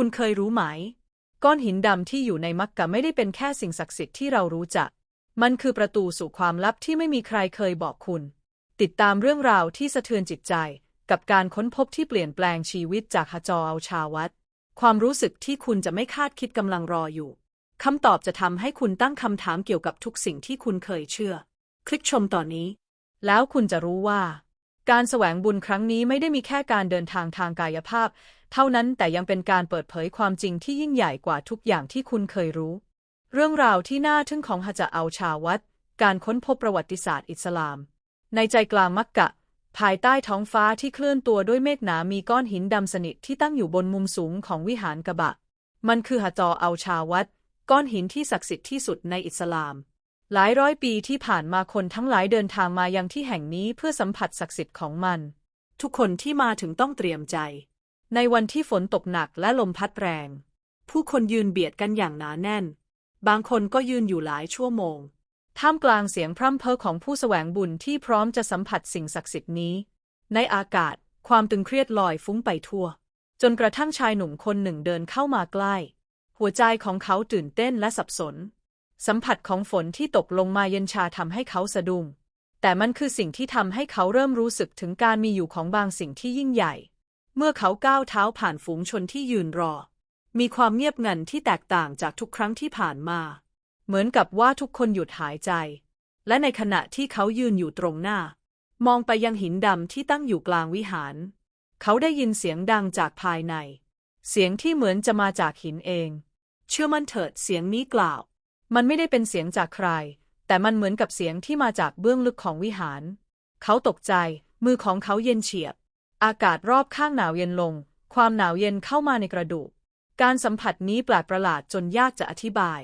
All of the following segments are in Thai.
คุณเคยรู้ไหม ก้อนหินดำที่อยู่ในมักกะไม่ได้เป็นแค่สิ่งศักดิ์สิทธิ์ที่เรารู้จัก มันคือประตูสู่ความลับที่ไม่มีใครเคยบอกคุณ ติดตามเรื่องราวที่สะเทือนจิตใจ กับการค้นพบที่เปลี่ยนแปลงชีวิตจากฮจอเอาชาวัดความรู้สึกที่คุณจะไม่คาดคิดกำลังรออยู่คำตอบจะทำให้คุณตั้งคำถามเกี่ยวกับทุกสิ่งที่คุณเคยเชื่อ คลิกชมตอนนี้ แล้วคุณจะรู้ว่า การแสวงบุญครั้งนี้ไม่ได้มีแค่การเดินทางทางกายภาพ เท่านั้นแต่ยังเป็นการเปิดเผยความจริงที่ยิ่งใหญ่กว่าทุกอย่างที่คุณเคยรู้ เรื่องราวที่น่าทึ่งของฮะจะเอาชาวัดการค้นพบประวัติศาสตร์อิสลาม ในใจกลางมักกะ ภายใต้ท้องฟ้าที่เคลื่อนตัวด้วยเมฆหนามีก้อนหินดำสนิทที่ตั้งอยู่บนมุมสูงของวิหารกะบะ มันคือฮะจอเอาชาวัดก้อนหินที่ศักดิ์สิทธิ์ที่สุดในอิสลาม หลายร้อยปีที่ผ่านมาคนทั้งหลายเดินทางมายังที่แห่งนี้เพื่อสัมผัสศักดิ์สิทธิ์ของมัน ทุกคนที่มาถึงต้องเตรียมใจ ในวันที่ฝนตกหนักและลมพัดแรง ผู้คนยืนเบียดกันอย่างหนาแน่น บางคนก็ยืนอยู่หลายชั่วโมง ท่ามกลางเสียงพร่ำเพ้อของผู้แสวงบุญที่พร้อมจะสัมผัสสิ่งศักดิ์สิทธิ์นี้ ในอากาศความตึงเครียดลอยฟุ้งไปทั่ว จนกระทั่งชายหนุ่มคนหนึ่งเดินเข้ามาใกล้ หัวใจของเขาตื่นเต้นและสับสน สัมผัสของฝนที่ตกลงมาเย็นชาทำให้เขาสะดุ้งแต่มันคือสิ่งที่ทำให้เขาเริ่มรู้สึกถึงการมีอยู่ของบางสิ่งที่ยิ่งใหญ่ เมื่อเขาก้าวเท้าผ่านฝูงชนที่ยืนรอ มีความเงียบงันที่แตกต่างจากทุกครั้งที่ผ่านมา เหมือนกับว่าทุกคนหยุดหายใจ และในขณะที่เขายืนอยู่ตรงหน้า มองไปยังหินดำที่ตั้งอยู่กลางวิหาร เขาได้ยินเสียงดังจากภายใน เสียงที่เหมือนจะมาจากหินเอง เชื่อมั่นเถิดเสียงนี้กล่าว มันไม่ได้เป็นเสียงจากใคร แต่มันเหมือนกับเสียงที่มาจากเบื้องลึกของวิหาร เขาตกใจ มือของเขาเย็นเฉียบ อากาศรอบข้างหนาวเย็นลง ความหนาวเย็นเข้ามาในกระดูก การสัมผัสนี้แปลกประหลาดจนยากจะอธิบาย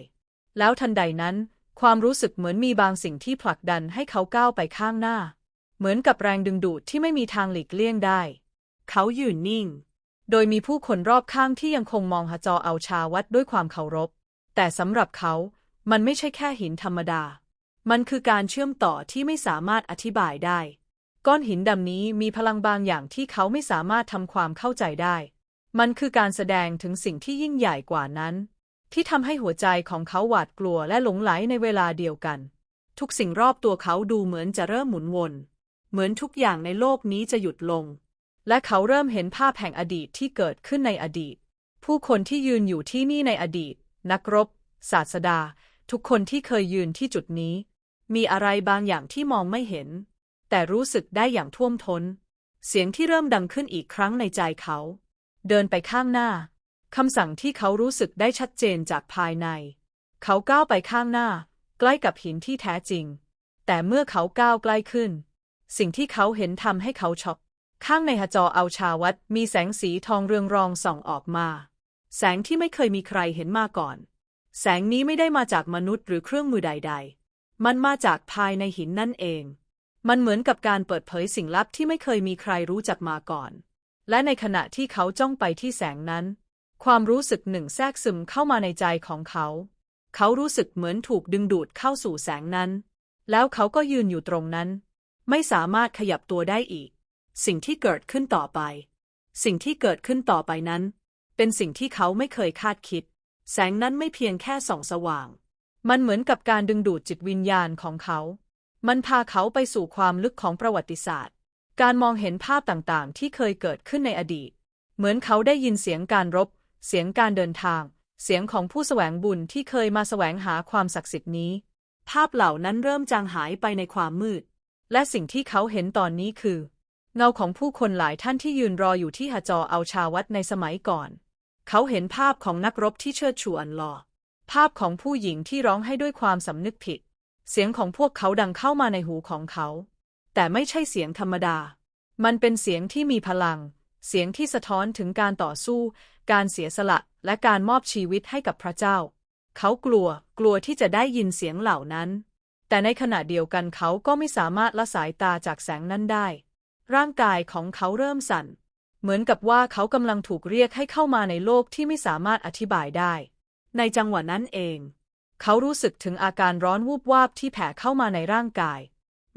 แล้วทันใดนั้น ความรู้สึกเหมือนมีบางสิ่งที่ผลักดันให้เขาก้าวไปข้างหน้า เหมือนกับแรงดึงดูดที่ไม่มีทางหลีกเลี่ยงได้ เขายืนนิ่ง โดยมีผู้คนรอบข้างที่ยังคงมองหาจอเอาชาวัดด้วยความเคารพ แต่สำหรับเขามันไม่ใช่แค่หินธรรมดา มันคือการเชื่อมต่อที่ไม่สามารถอธิบายได้ ก้อนหินดำนี้มีพลังบางอย่างที่เขาไม่สามารถทำความเข้าใจได้ มันคือการแสดงถึงสิ่งที่ยิ่งใหญ่กว่านั้น ที่ทำให้หัวใจของเขาหวาดกลัวและหลงไหลในเวลาเดียวกัน ทุกสิ่งรอบตัวเขาดูเหมือนจะเริ่มหมุนวน เหมือนทุกอย่างในโลกนี้จะหยุดลง และเขาเริ่มเห็นภาพแห่งอดีตที่เกิดขึ้นในอดีต ผู้คนที่ยืนอยู่ที่นี่ในอดีต นักรบ ศาสดา ทุกคนที่เคยยืนที่จุดนี้ มีอะไรบางอย่างที่มองไม่เห็น แต่รู้สึกได้อย่างท่วมทน้น เสียงที่เริ่มดังขึ้นอีกครั้งในใจเขา เดินไปข้างหน้า คำสั่งที่เขารู้สึกได้ชัดเจนจากภายใน เขาก้าวไปข้างหน้า ใกล้กับหินที่แท้จริง แต่เมื่อเขาก้าวใกล้ขึ้น สิ่งที่เขาเห็นทำให้เขาช็อกข้างในหจอเอาชาวัดมีแสงสีทองเรืองรองส่องออกมา แสงที่ไม่เคยมีใครเห็นมาก่อน แสงนี้ไม่ได้มาจากมนุษย์หรือเครื่องมือใด ๆ มันมาจากภายในหินนั่นเอง มันเหมือนกับการเปิดเผยสิ่งลับที่ไม่เคยมีใครรู้จักมาก่อน และในขณะที่เขาจ้องไปที่แสงนั้น ความรู้สึกหนึ่งแทรกซึมเข้ามาในใจของเขา เขารู้สึกเหมือนถูกดึงดูดเข้าสู่แสงนั้น แล้วเขาก็ยืนอยู่ตรงนั้น ไม่สามารถขยับตัวได้อีก สิ่งที่เกิดขึ้นต่อไป สิ่งที่เกิดขึ้นต่อไปนั้น เป็นสิ่งที่เขาไม่เคยคาดคิด แสงนั้นไม่เพียงแค่ส่องสว่าง มันเหมือนกับการดึงดูดจิตวิญญาณของเขา มันพาเขาไปสู่ความลึกของประวัติศาสตร์ การมองเห็นภาพต่างๆ ที่เคยเกิดขึ้นในอดีต เหมือนเขาได้ยินเสียงการรบ เสียงการเดินทาง เสียงของผู้แสวงบุญที่เคยมาแสวงหาความศักดิ์สิทธิ์นี้ ภาพเหล่านั้นเริ่มจางหายไปในความมืด และสิ่งที่เขาเห็นตอนนี้คือ เงาของผู้คนหลายท่านที่ยืนรออยู่ที่หจอเอาชาวัดในสมัยก่อน เขาเห็นภาพของนักรบที่เชิดชูอันลอ ภาพของผู้หญิงที่ร้องให้ด้วยความสำนึกผิด เสียงของพวกเขาดังเข้ามาในหูของเขา แต่ไม่ใช่เสียงธรรมดา มันเป็นเสียงที่มีพลัง เสียงที่สะท้อนถึงการต่อสู้ การเสียสละ และการมอบชีวิตให้กับพระเจ้า เขากลัว กลัวที่จะได้ยินเสียงเหล่านั้น แต่ในขณะเดียวกันเขาก็ไม่สามารถละสายตาจากแสงนั้นได้ ร่างกายของเขาเริ่มสั่น เหมือนกับว่าเขากำลังถูกเรียกให้เข้ามาในโลกที่ไม่สามารถอธิบายได้ ในจังหวะนั้นเอง เขารู้สึกถึงอาการร้อนวูบวาบที่แผ่เข้ามาในร่างกาย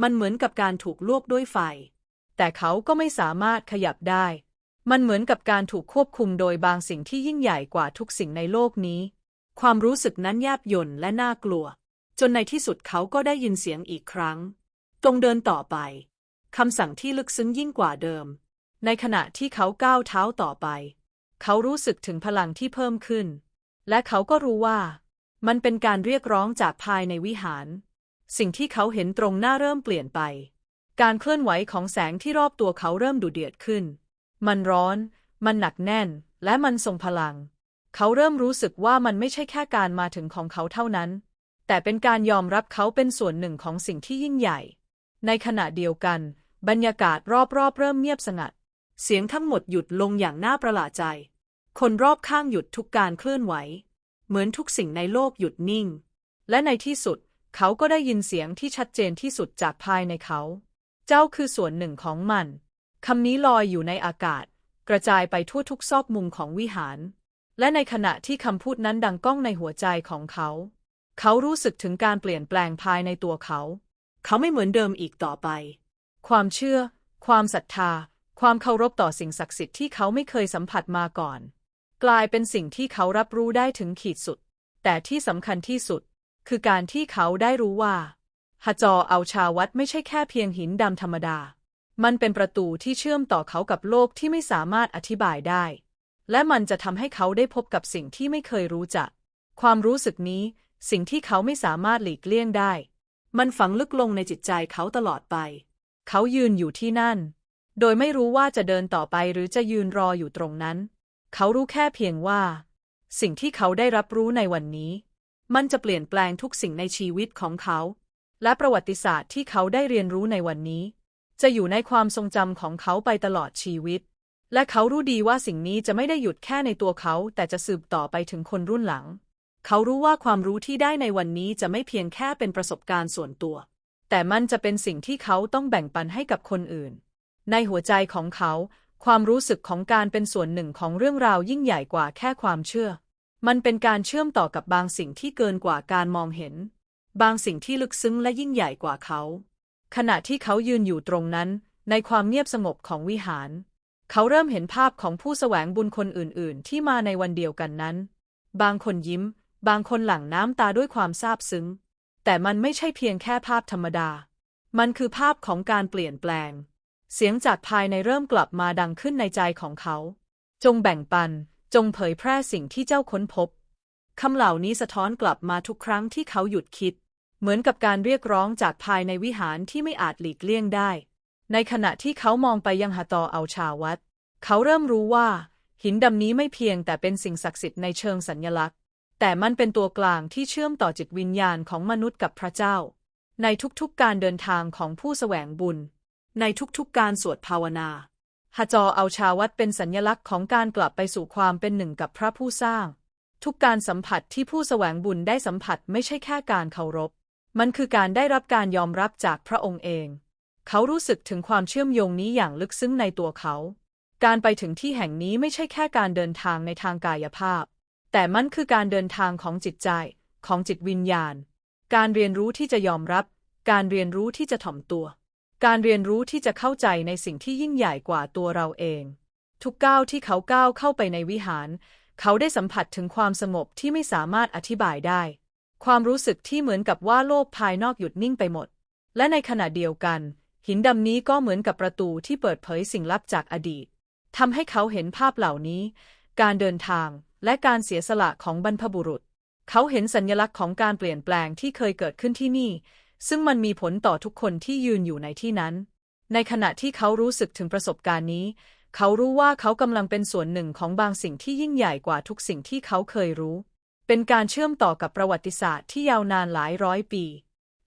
มันเหมือนกับการถูกลวกด้วยไฟ แต่เขาก็ไม่สามารถขยับได้ มันเหมือนกับการถูกควบคุมโดยบางสิ่งที่ยิ่งใหญ่กว่าทุกสิ่งในโลกนี้ ความรู้สึกนั้นแยบยลและน่ากลัว จนในที่สุดเขาก็ได้ยินเสียงอีกครั้ง ตรงเดินต่อไปคำสั่งที่ลึกซึ้งยิ่งกว่าเดิม ในขณะที่เขาก้าวเท้าต่อไป เขารู้สึกถึงพลังที่เพิ่มขึ้น และเขาก็รู้ว่า มันเป็นการเรียกร้องจากภายในวิหาร สิ่งที่เขาเห็นตรงหน้าเริ่มเปลี่ยนไป การเคลื่อนไหวของแสงที่รอบตัวเขาเริ่มดุเดือดขึ้น มันร้อน มันหนักแน่น และมันทรงพลัง เขาเริ่มรู้สึกว่ามันไม่ใช่แค่การมาถึงของเขาเท่านั้น แต่เป็นการยอมรับเขาเป็นส่วนหนึ่งของสิ่งที่ยิ่งใหญ่ ในขณะเดียวกัน บรรยากาศรอบๆเริ่มเงียบสงัด เสียงทั้งหมดหยุดลงอย่างน่าประหลาดใจ คนรอบข้างหยุดทุกการเคลื่อนไหว เหมือนทุกสิ่งในโลกหยุดนิ่ง และในที่สุด เขาก็ได้ยินเสียงที่ชัดเจนที่สุดจากภายในเขา เจ้าคือส่วนหนึ่งของมันคำนี้ลอยอยู่ในอากาศ กระจายไปทั่วทุกซอกมุมของวิหาร และในขณะที่คำพูดนั้นดังก้องในหัวใจของเขา เขารู้สึกถึงการเปลี่ยนแปลงภายในตัวเขา เขาไม่เหมือนเดิมอีกต่อไป ความเชื่อ ความศรัทธา ความเคารพต่อสิ่งศักดิ์สิทธิ์ที่เขาไม่เคยสัมผัสมาก่อน กลายเป็นสิ่งที่เขารับรู้ได้ถึงขีดสุด แต่ที่สำคัญที่สุด คือการที่เขาได้รู้ว่าฮจอเอาชาวัดไม่ใช่แค่เพียงหินดำธรรมดา มันเป็นประตูที่เชื่อมต่อเขากับโลกที่ไม่สามารถอธิบายได้ และมันจะทำให้เขาได้พบกับสิ่งที่ไม่เคยรู้จัก ความรู้สึกนี้ สิ่งที่เขาไม่สามารถหลีกเลี่ยงได้ มันฝังลึกลงในจิตใจเขาตลอดไป เขายืนอยู่ที่นั่น โดยไม่รู้ว่าจะเดินต่อไปหรือจะยืนรออยู่ตรงนั้น เขารู้แค่เพียงว่า สิ่งที่เขาได้รับรู้ในวันนี้ มันจะเปลี่ยนแปลงทุกสิ่งในชีวิตของเขา และประวัติศาสตร์ที่เขาได้เรียนรู้ในวันนี้ จะอยู่ในความทรงจำของเขาไปตลอดชีวิต และเขารู้ดีว่าสิ่งนี้จะไม่ได้หยุดแค่ในตัวเขา แต่จะสืบต่อไปถึงคนรุ่นหลัง เขารู้ว่าความรู้ที่ได้ในวันนี้จะไม่เพียงแค่เป็นประสบการณ์ส่วนตัว แต่มันจะเป็นสิ่งที่เขาต้องแบ่งปันให้กับคนอื่น ในหัวใจของเขา ความรู้สึกของการเป็นส่วนหนึ่งของเรื่องราวยิ่งใหญ่กว่าแค่ความเชื่อ มันเป็นการเชื่อมต่อกับบางสิ่งที่เกินกว่าการมองเห็น บางสิ่งที่ลึกซึ้งและยิ่งใหญ่กว่าเขา ขณะที่เขายืนอยู่ตรงนั้น ในความเงียบสงบของวิหาร เขาเริ่มเห็นภาพของผู้แสวงบุญคนอื่น ๆ ที่มาในวันเดียวกันนั้น บางคนยิ้ม บางคนหลั่งน้ำตาด้วยความซาบซึ้ง แต่มันไม่ใช่เพียงแค่ภาพธรรมดา มันคือภาพของการเปลี่ยนแปลง เสียงจากภายในเริ่มกลับมาดังขึ้นในใจของเขา จงแบ่งปัน จงเผยแพร่สิ่งที่เจ้าค้นพบ คำเหล่านี้สะท้อนกลับมาทุกครั้งที่เขาหยุดคิด เหมือนกับการเรียกร้องจากภายในวิหารที่ไม่อาจหลีกเลี่ยงได้ ในขณะที่เขามองไปยังหาตอเอาชาวัด เขาเริ่มรู้ว่า หินดำนี้ไม่เพียงแต่เป็นสิ่งศักดิ์สิทธิ์ในเชิงสัญญลักษณ์ แต่มันเป็นตัวกลางที่เชื่อมต่อจิตวิญญาณของมนุษย์กับพระเจ้า ในทุกๆการเดินทางของผู้แสวงบุญ ในทุกๆการสวดภาวนาฮจอเอาชาวัดเป็นสัญญลักษณ์ของการกลับไปสู่ความเป็นหนึ่งกับพระผู้สร้าง ทุกการสัมผัสที่ผู้แสวงบุญได้สัมผัสไม่ใช่แค่การเคารพ มันคือการได้รับการยอมรับจากพระองค์เอง เขารู้สึกถึงความเชื่อมโยงนี้อย่างลึกซึ้งในตัวเขา การไปถึงที่แห่งนี้ไม่ใช่แค่การเดินทางในทางกายภาพ แต่มันคือการเดินทางของจิตใจ ของจิตวิญญาณ การเรียนรู้ที่จะยอมรับ การเรียนรู้ที่จะถ่อมตัว การเรียนรู้ที่จะเข้าใจในสิ่งที่ยิ่งใหญ่กว่าตัวเราเอง ทุกก้าวที่เขาก้าวเข้าไปในวิหาร เขาได้สัมผัสถึงความสงบที่ไม่สามารถอธิบายได้ ความรู้สึกที่เหมือนกับว่าโลกภายนอกหยุดนิ่งไปหมด และในขณะเดียวกัน หินดำนี้ก็เหมือนกับประตูที่เปิดเผยสิ่งลับจากอดีตทำให้เขาเห็นภาพเหล่านี้ การเดินทางและการเสียสละของบรรพบุรุษ เขาเห็นสัญลักษณ์ของการเปลี่ยนแปลงที่เคยเกิดขึ้นที่นี่ ซึ่งมันมีผลต่อทุกคนที่ยืนอยู่ในที่นั้น ในขณะที่เขารู้สึกถึงประสบการณ์นี้ เขารู้ว่าเขากำลังเป็นส่วนหนึ่งของบางสิ่งที่ยิ่งใหญ่กว่าทุกสิ่งที่เขาเคยรู้ เป็นการเชื่อมต่อกับประวัติศาสตร์ที่ยาวนานหลายร้อยปี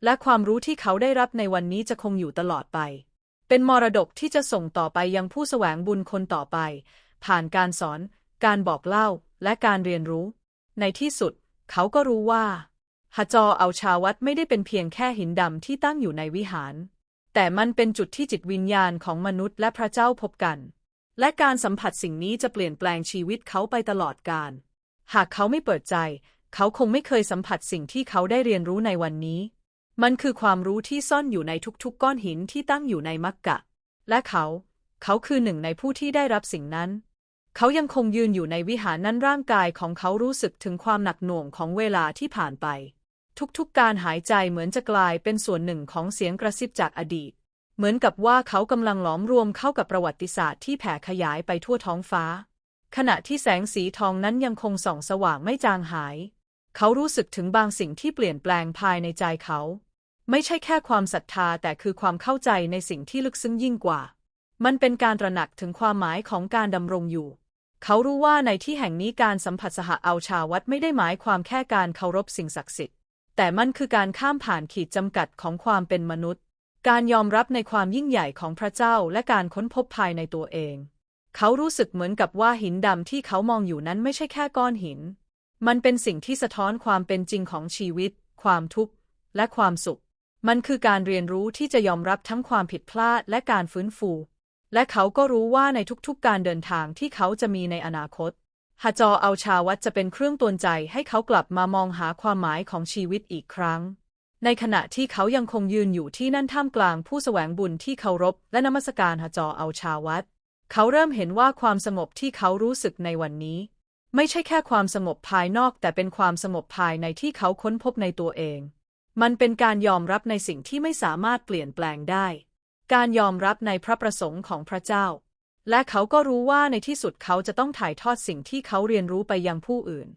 และความรู้ที่เขาได้รับในวันนี้จะคงอยู่ตลอดไป เป็นมรดกที่จะส่งต่อไปยังผู้แสวงบุญคนต่อไป ผ่านการสอน การบอกเล่า และการเรียนรู้ ในที่สุด เขาก็รู้ว่า ฮจอเอาชาวัดไม่ได้เป็นเพียงแค่หินดำที่ตั้งอยู่ในวิหาร แต่มันเป็นจุดที่จิตวิญญาณของมนุษย์และพระเจ้าพบกัน และการสัมผัสสิ่งนี้จะเปลี่ยนแปลงชีวิตเขาไปตลอดกาลหากเขาไม่เปิดใจ เขาคงไม่เคยสัมผัสสิ่งที่เขาได้เรียนรู้ในวันนี้ มันคือความรู้ที่ซ่อนอยู่ในทุกๆ ก้อนหินที่ตั้งอยู่ในมักกะ และเขา เขาคือหนึ่งในผู้ที่ได้รับสิ่งนั้นเขายังคงยืนอยู่ในวิหารนั้นร่างกายของเขารู้สึกถึงความหนักหน่วงของเวลาที่ผ่านไป ทุกๆการหายใจเหมือนจะกลายเป็นส่วนหนึ่งของเสียงกระซิบจากอดีต เหมือนกับว่าเขากำลังหลอมรวมเข้ากับประวัติศาสตร์ที่แผ่ขยายไปทั่วท้องฟ้า ขณะที่แสงสีทองนั้นยังคงส่องสว่างไม่จางหาย เขารู้สึกถึงบางสิ่งที่เปลี่ยนแปลงภายในใจเขา ไม่ใช่แค่ความศรัทธาแต่คือความเข้าใจในสิ่งที่ลึกซึ้งยิ่งกว่า มันเป็นการตระหนักถึงความหมายของการดำรงอยู่เขารู้ว่าในที่แห่งนี้การสัมผัสสหเอาชาวัดไม่ได้หมายความแค่การเคารพสิ่งศักดิ์สิทธิ์ แต่มันคือการข้ามผ่านขีดจำกัดของความเป็นมนุษย์ การยอมรับในความยิ่งใหญ่ของพระเจ้าและการค้นพบภายในตัวเอง เขารู้สึกเหมือนกับว่าหินดำที่เขามองอยู่นั้นไม่ใช่แค่ก้อนหิน มันเป็นสิ่งที่สะท้อนความเป็นจริงของชีวิต ความทุกข์ และความสุข มันคือการเรียนรู้ที่จะยอมรับทั้งความผิดพลาดและการฟื้นฟู และเขาก็รู้ว่าในทุกๆการเดินทางที่เขาจะมีในอนาคต ฮาจอเอาชาวัดจะเป็นเครื่องตวนใจให้เขากลับมามองหาความหมายของชีวิตอีกครั้ง ในขณะที่เขายังคงยืนอยู่ที่นั่นท่ามกลางผู้แสวงบุญที่เคารพและนมัสการฮาจอเอาชาวัด เขาเริ่มเห็นว่าความสงบที่เขารู้สึกในวันนี้ ไม่ใช่แค่ความสงบภายนอกแต่เป็นความสงบภายในที่เขาค้นพบในตัวเอง มันเป็นการยอมรับในสิ่งที่ไม่สามารถเปลี่ยนแปลงได้ การยอมรับในพระประสงค์ของพระเจ้า และเขาก็รู้ว่าในที่สุดเขาจะต้องถ่ายทอดสิ่งที่เขาเรียนรู้ไปยังผู้อื่น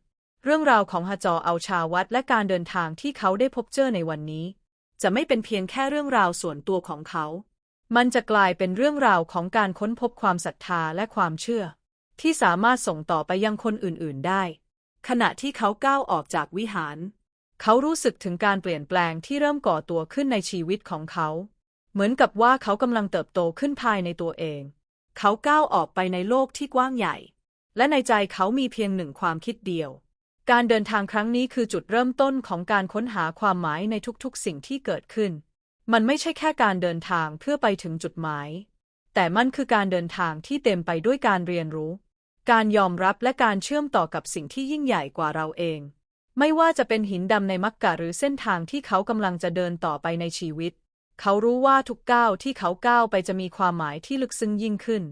เรื่องราวของฮจอเอาชาวัดและการเดินทางที่เขาได้พบเจอในวันนี้ จะไม่เป็นเพียงแค่เรื่องราวส่วนตัวของเขา มันจะกลายเป็นเรื่องราวของการค้นพบความศรัทธาและความเชื่อ ที่สามารถส่งต่อไปยังคนอื่น ๆ ได้ ขณะที่เขาก้าวออกจากวิหาร เขารู้สึกถึงการเปลี่ยนแปลงที่เริ่มก่อตัวขึ้นในชีวิตของเขา เหมือนกับว่าเขากำลังเติบโตขึ้นภายในตัวเอง เขาก้าวออกไปในโลกที่กว้างใหญ่ และในใจเขามีเพียงหนึ่งความคิดเดียว การเดินทางครั้งนี้คือจุดเริ่มต้นของการค้นหาความหมายในทุกๆ สิ่งที่เกิดขึ้น มันไม่ใช่แค่การเดินทางเพื่อไปถึงจุดหมาย แต่มันคือการเดินทางที่เต็มไปด้วยการเรียนรู้ การยอมรับและการเชื่อมต่อกับสิ่งที่ยิ่งใหญ่กว่าเราเอง ไม่ว่าจะเป็นหินดำในมักกะหรือเส้นทางที่เขากำลังจะเดินต่อไปในชีวิต เขารู้ว่าทุกก้าวที่เขาก้าวไปจะมีความหมายที่ลึกซึ้งยิ่งขึ้น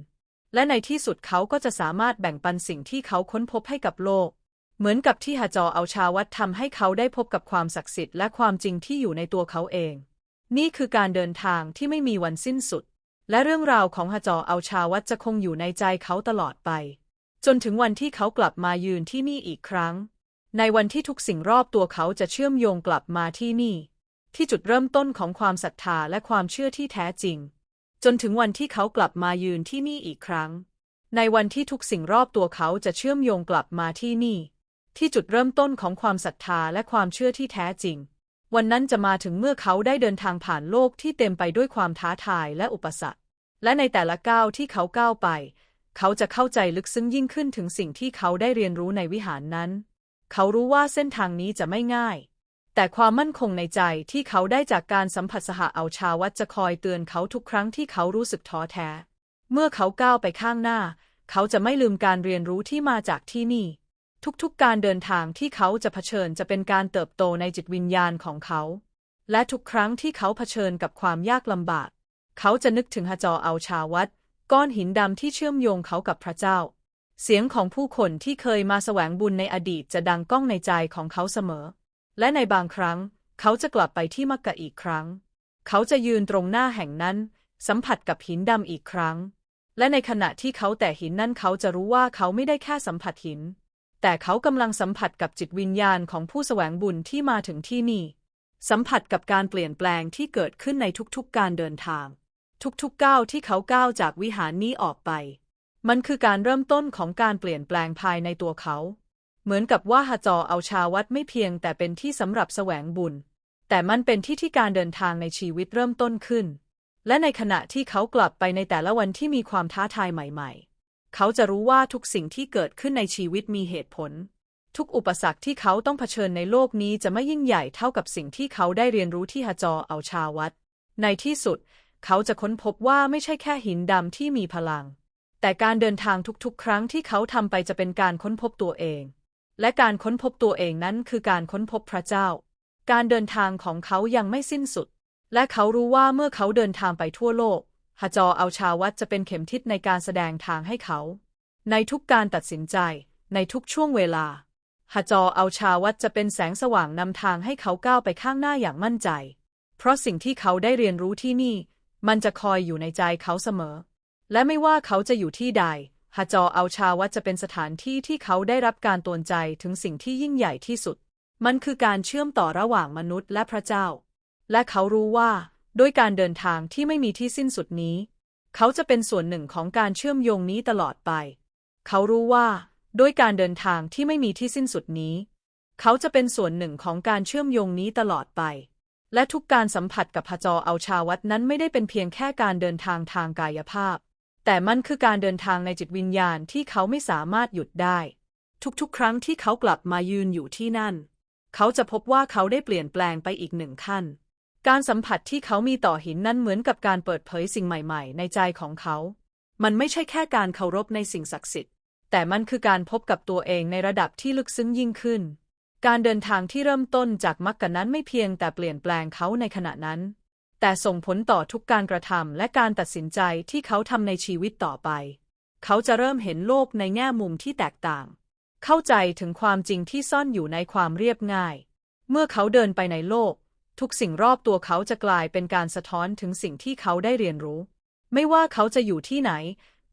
และในที่สุดเขาก็จะสามารถแบ่งปันสิ่งที่เขาค้นพบให้กับโลก เหมือนกับที่ฮาจอเอาชาวัดทำให้เขาได้พบกับความศักดิ์สิทธิ์และความจริงที่อยู่ในตัวเขาเอง นี่คือการเดินทางที่ไม่มีวันสิ้นสุด และเรื่องราวของฮาจอเอาชาวัดจะคงอยู่ในใจเขาตลอดไป จนถึงวันที่เขากลับมายืนที่นี่อีกครั้ง ในวันที่ทุกสิ่งรอบตัวเขาจะเชื่อมโยงกลับมาที่นี่ ที่จุดเริ่มต้นของความศรัทธาและความเชื่อที่แท้จริง จนถึงวันที่เขากลับมายืนที่นี่อีกครั้ง ในวันที่ทุกสิ่งรอบตัวเขาจะเชื่อมโยงกลับมาที่นี่ ที่จุดเริ่มต้นของความศรัทธาและความเชื่อที่แท้จริง วันนั้นจะมาถึงเมื่อเขาได้เดินทางผ่านโลกที่เต็มไปด้วยความท้าทายและอุปสรรค และในแต่ละก้าวที่เขาก้าวไป เขาจะเข้าใจลึกซึ้งยิ่งขึ้นถึงสิ่งที่เขาได้เรียนรู้ในวิหารนั้น เขารู้ว่าเส้นทางนี้จะไม่ง่าย แต่ความมั่นคงในใจที่เขาได้จากการสัมผัสสหเอาชาวัดจะคอยเตือนเขาทุกครั้งที่เขารู้สึกท้อแท้ เมื่อเขาก้าวไปข้างหน้า เขาจะไม่ลืมการเรียนรู้ที่มาจากที่นี่ ทุกๆการเดินทางที่เขาจะเผชิญจะเป็นการเติบโตในจิตวิญญาณของเขา และทุกครั้งที่เขาเผชิญกับความยากลำบาก เขาจะนึกถึงฮจอเอาชาวัดก้อนหินดำที่เชื่อมโยงเขากับพระเจ้า เสียงของผู้คนที่เคยมาแสวงบุญในอดีตจะดังก้องในใจของเขาเสมอ และในบางครั้ง เขาจะกลับไปที่มักกะอีกครั้ง เขาจะยืนตรงหน้าแห่งนั้น สัมผัสกับหินดำอีกครั้ง และในขณะที่เขาแต่หินนั้นเขาจะรู้ว่าเขาไม่ได้แค่สัมผัสหิน แต่เขากำลังสัมผัสกับจิตวิญญาณของผู้แสวงบุญที่มาถึงที่นี่ สัมผัสกับการเปลี่ยนแปลงที่เกิดขึ้นในทุกๆการเดินทาง ทุกๆก้าวที่เขาก้าวจากวิหารนี้ออกไป มันคือการเริ่มต้นของการเปลี่ยนแปลงภายในตัวเขา เหมือนกับว่าฮจอเอาชาวัดไม่เพียงแต่เป็นที่สำหรับแสวงบุญ แต่มันเป็นที่ที่การเดินทางในชีวิตเริ่มต้นขึ้น และในขณะที่เขากลับไปในแต่ละวันที่มีความท้าทายใหม่ๆ เขาจะรู้ว่าทุกสิ่งที่เกิดขึ้นในชีวิตมีเหตุผล ทุกอุปสรรคที่เขาต้องเผชิญในโลกนี้จะไม่ยิ่งใหญ่เท่ากับสิ่งที่เขาได้เรียนรู้ที่ฮจอเอาชาวัด ในที่สุด เขาจะค้นพบว่าไม่ใช่แค่หินดำที่มีพลัง แต่การเดินทางทุกๆ ครั้งที่เขาทำไปจะเป็นการค้นพบตัวเอง และการค้นพบตัวเองนั้นคือการค้นพบพระเจ้า การเดินทางของเขายังไม่สิ้นสุด และเขารู้ว่าเมื่อเขาเดินทางไปทั่วโลกฮจอเอาชาวัดจะเป็นเข็มทิศในการแสดงทางให้เขา ในทุกการตัดสินใจ ในทุกช่วงเวลาฮจอเอาชาวัดจะเป็นแสงสว่างนำทางให้เขาก้าวไปข้างหน้าอย่างมั่นใจ เพราะสิ่งที่เขาได้เรียนรู้ที่นี่ มันจะคอยอยู่ในใจเขาเสมอ และไม่ว่าเขาจะอยู่ที่ใด ฮาจอเอาชาวัดจะเป็นสถานที่ที่เขาได้รับการตวนใจถึงสิ่งที่ยิ่งใหญ่ที่สุด มันคือการเชื่อมต่อระหว่างมนุษย์และพระเจ้า และเขารู้ว่าด้วยการเดินทางที่ไม่มีที่สิ้นสุดนี้ เขาจะเป็นส่วนหนึ่งของการเชื่อมโยงนี้ตลอดไป เขารู้ว่าด้วยการเดินทางที่ไม่มีที่สิ้นสุดนี้ เขาจะเป็นส่วนหนึ่งของการเชื่อมโยงนี้ตลอดไป และทุกการสัมผัสกับพระจอเอาชาวัดนั้นไม่ได้เป็นเพียงแค่การเดินทางทางกายภาพ แต่มันคือการเดินทางในจิตวิญญาณที่เขาไม่สามารถหยุดได้ ทุกๆ ครั้งที่เขากลับมายืนอยู่ที่นั่น เขาจะพบว่าเขาได้เปลี่ยนแปลงไปอีกหนึ่งขั้น การสัมผัสที่เขามีต่อหินนั้นเหมือนกับการเปิดเผยสิ่งใหม่ ๆ ในใจของเขา มันไม่ใช่แค่การเคารพในสิ่งศักดิ์สิทธิ์ แต่มันคือการพบกับตัวเองในระดับที่ลึกซึ้งยิ่งขึ้น การเดินทางที่เริ่มต้นจากมรรคนั้นไม่เพียงแต่เปลี่ยนแปลงเขาในขณะนั้น แต่ส่งผลต่อทุกการกระทำและการตัดสินใจที่เขาทำในชีวิตต่อไป เขาจะเริ่มเห็นโลกในแง่มุมที่แตกต่าง เข้าใจถึงความจริงที่ซ่อนอยู่ในความเรียบง่าย เมื่อเขาเดินไปในโลก ทุกสิ่งรอบตัวเขาจะกลายเป็นการสะท้อนถึงสิ่งที่เขาได้เรียนรู้ ไม่ว่าเขาจะอยู่ที่ไหน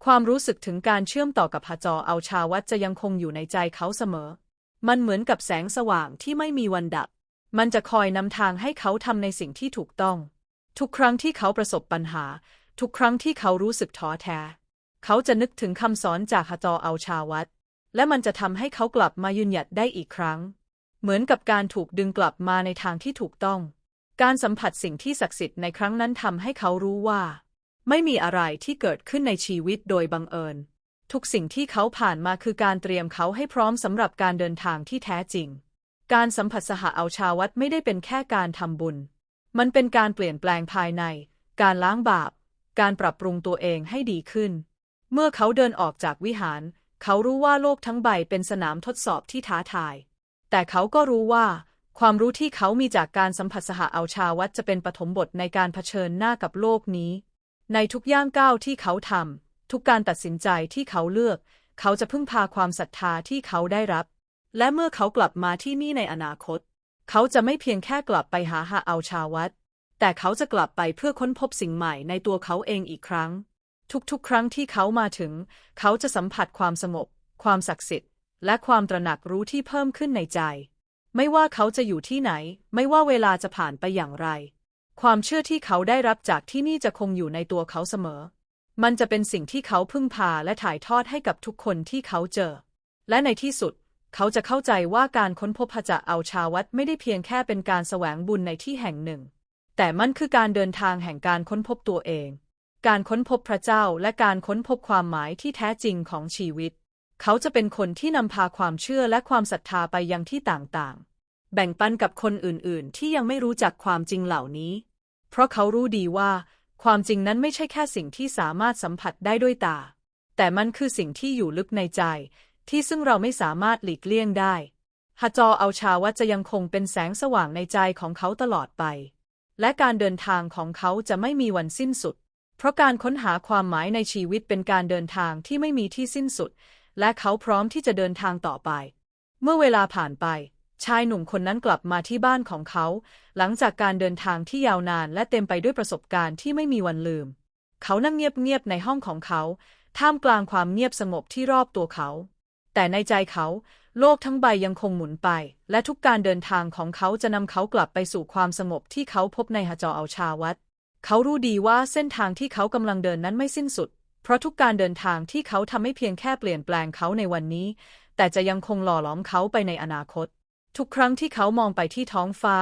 ความรู้สึกถึงการเชื่อมต่อกับพจอเอาชาวัดจะยังคงอยู่ในใจเขาเสมอ มันเหมือนกับแสงสว่างที่ไม่มีวันดับ มันจะคอยนำทางให้เขาทำในสิ่งที่ถูกต้อง ทุกครั้งที่เขาประสบปัญหา ทุกครั้งที่เขารู้สึกท้อแท้ เขาจะนึกถึงคำสอนจากฮจอเอาชาวัดและมันจะทำให้เขากลับมายืนหยัดได้อีกครั้ง เหมือนกับการถูกดึงกลับมาในทางที่ถูกต้อง การสัมผัสสิ่งที่ศักดิ์สิทธิ์ในครั้งนั้นทำให้เขารู้ว่า ไม่มีอะไรที่เกิดขึ้นในชีวิตโดยบังเอิญ ทุกสิ่งที่เขาผ่านมาคือการเตรียมเขาให้พร้อมสำหรับการเดินทางที่แท้จริง การสัมผัสสหเอาชาวัดไม่ได้เป็นแค่การทำบุญ มันเป็นการเปลี่ยนแปลงภายใน การล้างบาป การปรับปรุงตัวเองให้ดีขึ้น เมื่อเขาเดินออกจากวิหาร เขารู้ว่าโลกทั้งใบเป็นสนามทดสอบที่ท้าทาย แต่เขาก็รู้ว่า ความรู้ที่เขามีจากการสัมผัสสหเอาชาวัดจะเป็นปฐมบทในการเผชิญหน้ากับโลกนี้ ในทุกย่างก้าวที่เขาทำทุกการตัดสินใจที่เขาเลือก เขาจะพึ่งพาความศรัทธาที่เขาได้รับ และเมื่อเขากลับมาที่นี่ในอนาคต เขาจะไม่เพียงแค่กลับไปหาหาเอาชาวัดแต่เขาจะกลับไปเพื่อค้นพบสิ่งใหม่ในตัวเขาเองอีกครั้ง ทุกๆ ครั้งที่เขามาถึง เขาจะสัมผัสความสงบ ความศักดิ์สิทธิ์ และความตระหนักรู้ที่เพิ่มขึ้นในใจ ไม่ว่าเขาจะอยู่ที่ไหน ไม่ว่าเวลาจะผ่านไปอย่างไร ความเชื่อที่เขาได้รับจากที่นี่จะคงอยู่ในตัวเขาเสมอ มันจะเป็นสิ่งที่เขาพึ่งพาและถ่ายทอดให้กับทุกคนที่เขาเจอ และในที่สุด เขาจะเข้าใจว่าการค้นพบพระจะเอาชาวัดไม่ได้เพียงแค่เป็นการแสวงบุญในที่แห่งหนึ่ง แต่มันคือการเดินทางแห่งการค้นพบตัวเอง การค้นพบพระเจ้าและการค้นพบความหมายที่แท้จริงของชีวิต เขาจะเป็นคนที่นำพาความเชื่อและความศรัทธาไปยังที่ต่างๆ แบ่งปันกับคนอื่นๆ ที่ยังไม่รู้จักความจริงเหล่านี้ เพราะเขารู้ดีว่า ความจริงนั้นไม่ใช่แค่สิ่งที่สามารถสัมผัสได้ด้วยตา แต่มันคือสิ่งที่อยู่ลึกในใจ ที่ซึ่งเราไม่สามารถหลีกเลี่ยงได้ฮจอเอาชาวัจะยังคงเป็นแสงสว่างในใจของเขาตลอดไป และการเดินทางของเขาจะไม่มีวันสิ้นสุด เพราะการค้นหาความหมายในชีวิตเป็นการเดินทางที่ไม่มีที่สิ้นสุด และเขาพร้อมที่จะเดินทางต่อไป เมื่อเวลาผ่านไป ชายหนุ่มคนนั้นกลับมาที่บ้านของเขา หลังจากการเดินทางที่ยาวนานและเต็มไปด้วยประสบการณ์ที่ไม่มีวันลืม เขานั่งเงียบๆในห้องของเขา ท่ามกลางความเงียบสงบที่รอบตัวเขา แต่ในใจเขา โลกทั้งใบยังคงหมุนไป และทุกการเดินทางของเขาจะนำเขากลับไปสู่ความสงบที่เขาพบในหจอเอาชาวัด เขารู้ดีว่าเส้นทางที่เขากำลังเดินนั้นไม่สิ้นสุด เพราะทุกการเดินทางที่เขาทำไม่เพียงแค่เปลี่ยนแปลงเขาในวันนี้ แต่จะยังคงหล่อหลอมเขาไปในอนาคต ทุกครั้งที่เขามองไปที่ท้องฟ้า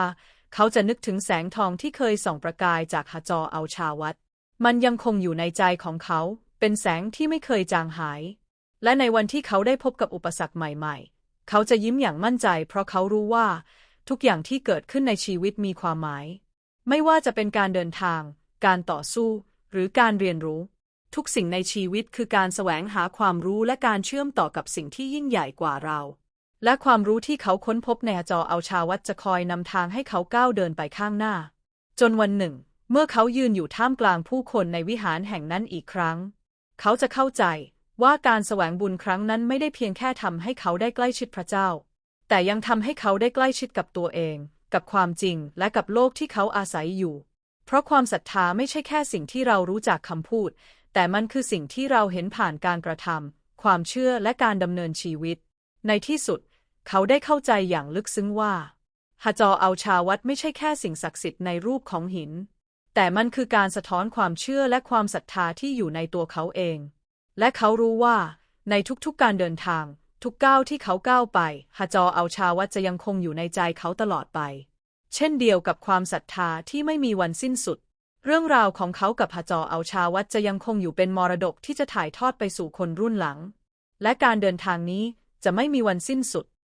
เขาจะนึกถึงแสงทองที่เคยส่องประกายจากหจอเอาชาวัด มันยังคงอยู่ในใจของเขา เป็นแสงที่ไม่เคยจางหาย และในวันที่เขาได้พบกับอุปสรรคใหม่ๆ เขาจะยิ้มอย่างมั่นใจ เพราะเขารู้ว่า ทุกอย่างที่เกิดขึ้นในชีวิตมีความหมาย ไม่ว่าจะเป็นการเดินทาง การต่อสู้ หรือการเรียนรู้ ทุกสิ่งในชีวิตคือการแสวงหาความรู้และการเชื่อมต่อกับสิ่งที่ยิ่งใหญ่กว่าเรา และความรู้ที่เขาค้นพบในจอเอาชาวัดจะคอยนำทางให้เขาก้าวเดินไปข้างหน้า จนวันหนึ่ง เมื่อเขายืนอยู่ท่ามกลางผู้คนในวิหารแห่งนั้นอีกครั้ง เขาจะเข้าใจ ว่าการแสวงบุญครั้งนั้นไม่ได้เพียงแค่ทำให้เขาได้ใกล้ชิดพระเจ้า แต่ยังทำให้เขาได้ใกล้ชิดกับตัวเอง กับความจริงและกับโลกที่เขาอาศัยอยู่ เพราะความศรัทธาไม่ใช่แค่สิ่งที่เรารู้จากคำพูด แต่มันคือสิ่งที่เราเห็นผ่านการกระทำความเชื่อและการดำเนินชีวิต ในที่สุด เขาได้เข้าใจอย่างลึกซึ้งว่าฮจอเอาชาวัดไม่ใช่แค่สิ่งศักดิ์สิทธิ์ในรูปของหิน แต่มันคือการสะท้อนความเชื่อและความศรัทธาที่อยู่ในตัวเขาเอง และเขารู้ว่า ในทุกๆการเดินทาง ทุกก้าวที่เขาก้าวไปฮจอเอาชาวัดจะยังคงอยู่ในใจเขาตลอดไป เช่นเดียวกับความศรัทธาที่ไม่มีวันสิ้นสุด เรื่องราวของเขากับฮจอเอาชาวัดจะยังคงอยู่เป็นมรดกที่จะถ่ายทอดไปสู่คนรุ่นหลัง และการเดินทางนี้จะไม่มีวันสิ้นสุด